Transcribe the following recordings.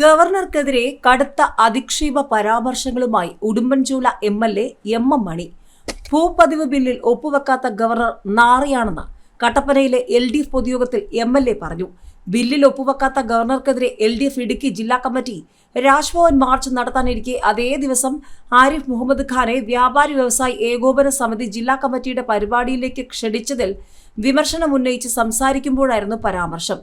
ഗവർണർക്കെതിരെ കടുത്ത അധിക്ഷേപ പരാമർശങ്ങളുമായി Udumbanchola M L A M M Mani. ഭൂപതിവ് ബില്ലിൽ ഒപ്പുവെക്കാത്ത ഗവർണർ നാറിയാണെന്ന് കട്ടപ്പനയിലെ എൽ ഡി എഫ് പൊതുയോഗത്തിൽ എം എൽ എ പറഞ്ഞു. ബില്ലിൽ ഒപ്പുവെക്കാത്ത ഗവർണർക്കെതിരെ എൽ ഡി എഫ് ഇടുക്കി ജില്ലാ കമ്മിറ്റി രാജ്ഭവൻ മാർച്ച് നടത്താനിരിക്കെ അതേ ദിവസം ആരിഫ് മുഹമ്മദ് ഖാനെ വ്യാപാരി വ്യവസായി ഏകോപന സമിതി ജില്ലാ കമ്മിറ്റിയുടെ പരിപാടിയിലേക്ക് ക്ഷണിച്ചതിൽ വിമർശനമുന്നയിച്ച് സംസാരിക്കുമ്പോഴായിരുന്നു പരാമർശം.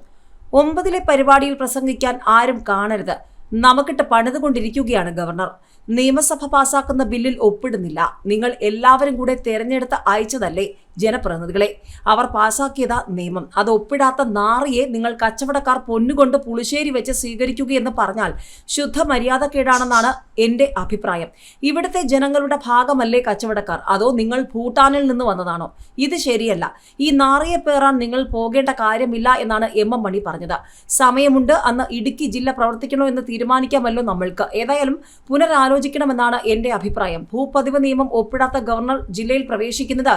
ഒമ്പതിലെ പരിപാടിയിൽ പ്രസംഗിക്കാൻ ആരും കാണരുത്. നമുക്കിട്ട് പണിതുകൊണ്ടിരിക്കുകയാണ് ഗവർണർ. നിയമസഭ പാസാക്കുന്ന ബില്ലിൽ ഒപ്പിടുന്നില്ല. നിങ്ങൾ എല്ലാവരും കൂടെ തെരഞ്ഞെടുത്ത് അയച്ചതല്ലേ ജനപ്രതിനിധികളെ. അവർ പാസാക്കിയത് നിയമം. അത് ഒപ്പിടാത്ത നാറിയെ നിങ്ങൾ കച്ചവടക്കാർ പൊന്നുകൊണ്ട് പുളിശ്ശേരി വെച്ച് സ്വീകരിക്കുകയെന്ന് പറഞ്ഞാൽ ശുദ്ധ മര്യാദക്കേടാണെന്നാണ് എന്റെ അഭിപ്രായം. ഇവിടുത്തെ ജനങ്ങളുടെ ഭാഗമല്ലേ കച്ചവടക്കാർ? അതോ നിങ്ങൾ ഭൂട്ടാനിൽ നിന്ന് വന്നതാണോ? ഇത് ശരിയല്ല. ഈ നാറിയെ പേറാൻ നിങ്ങൾ പോകേണ്ട കാര്യമില്ല എന്നാണ് എം എം മണി പറഞ്ഞത്. സമയമുണ്ട്. അന്ന് ഇടുക്കി ജില്ല പ്രവർത്തിക്കണോ എന്ന് തീരുമാനിക്കാമല്ലോ നമ്മൾക്ക്. ഏതായാലും പുനരാലോചിക്കണമെന്നാണ് എന്റെ അഭിപ്രായം. ഭൂപതിവ് നിയമം ഒപ്പിടാത്ത ഗവർണർ ജില്ലയിൽ പ്രവേശിക്കുന്നത്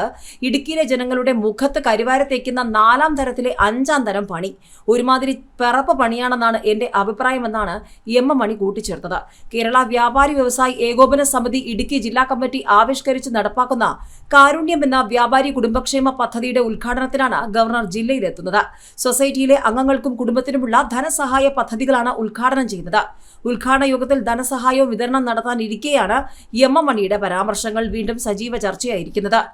ഇടുക്കിയിലെ ജനങ്ങളുടെ മുഖത്ത് കരിവാരത്തേക്കുന്ന നാലാം തരത്തിലെ അഞ്ചാം തരം പണി. ഒരുമാതിരി പിറപ്പ് പണിയാണെന്നാണ് എന്റെ അഭിപ്രായമെന്നാണ് എം എം മണി കൂട്ടിച്ചേർത്തത്. കേരള വ്യാപാരി വ്യവസായി ഏകോപന സമിതി ഇടുക്കി ജില്ലാ കമ്മിറ്റി ആവിഷ്കരിച്ച് നടപ്പാക്കുന്ന കാരുണ്യം എന്ന വ്യാപാരി കുടുംബക്ഷേമ പദ്ധതിയുടെ ഉദ്ഘാടനത്തിനാണ് ഗവർണർ ജില്ലയിലെത്തുന്നത്. സൊസൈറ്റിയിലെ അംഗങ്ങൾക്കും കുടുംബത്തിനുമുള്ള ധനസഹായ പദ്ധതികളാണ് ഉദ്ഘാടനം ചെയ്യുന്നത്. ഉദ്ഘാടന യോഗത്തിൽ ധനസഹായവും വിതരണം നടത്താനിരിക്കെയാണ് എം എം മണിയുടെ പരാമർശങ്ങൾ. വീണ്ടും സജീവ ചർച്ചയായിരിക്കുന്നത്.